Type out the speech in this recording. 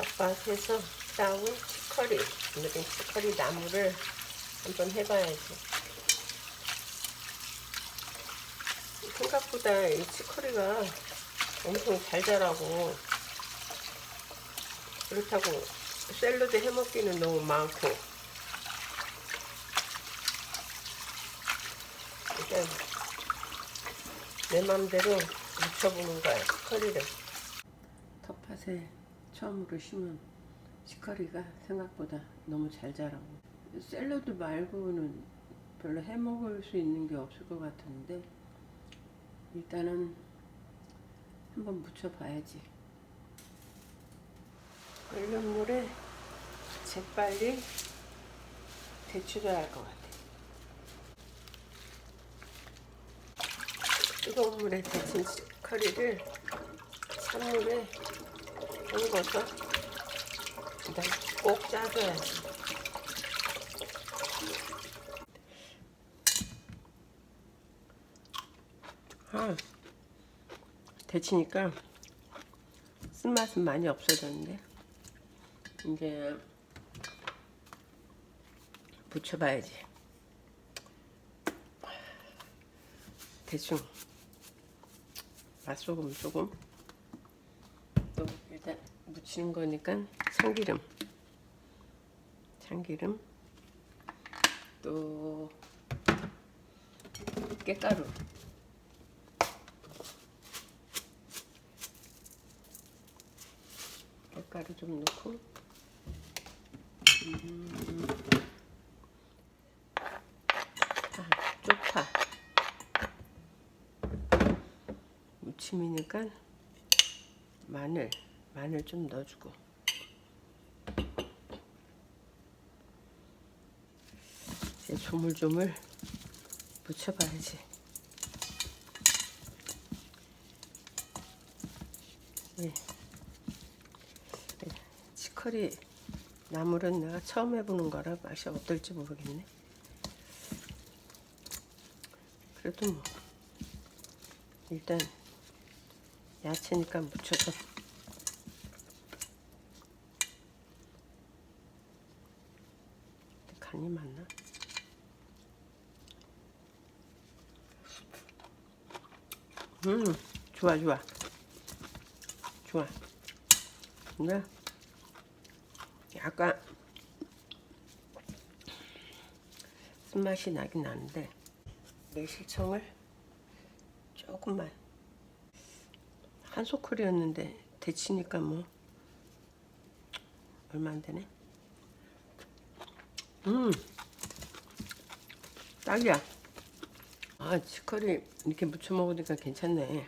텃밭에서 따온 치커리 오늘은 치커리 나무를 한번 해봐야지. 생각보다 이 치커리가 엄청 잘 자라고 그렇다고 샐러드 해먹기는 너무 많고. 일단 내 맘대로 묻혀보는 거야 치커리를. 텃밭에 처음으로 심은 치커리가 생각보다 너무 잘 자라고. 샐러드 말고는 별로 해 먹을 수 있는 게 없을 것 같은데 일단은 한번 묻혀봐야지. 끓는 물에 재빨리 데쳐줘야 할 것 같아. 뜨거운 물에 데친 치커리를 찬물에 헹궈서 일단 꼭 짜줘야지. 아, 데치니까 쓴맛은 많이 없어졌는데 이제 부쳐봐야지. 대충 맛소금 조금 또 일단 묻히는 거니까 참기름. 참기름. 또 깨가루. 깨가루 좀 넣고. 음, 아, 쪽파. 무침이니까 마늘 마늘 좀 넣어주고 이제 조물조물 묻혀봐야지 네. 네. 치커리 나물은 내가 처음 해보는 거라 맛이 어떨지 모르겠네 그래도 뭐 일단 야채니까 묻혀서 간이 맞나? 음 좋아 좋아 좋아 근데 약간 쓴맛이 나긴 나는데 매실청을 조금만 한 소클이었는데 데치니까 뭐 얼마 안 되네. 음, 딱이야. 아 치커리 이렇게 무쳐 먹으니까 괜찮네.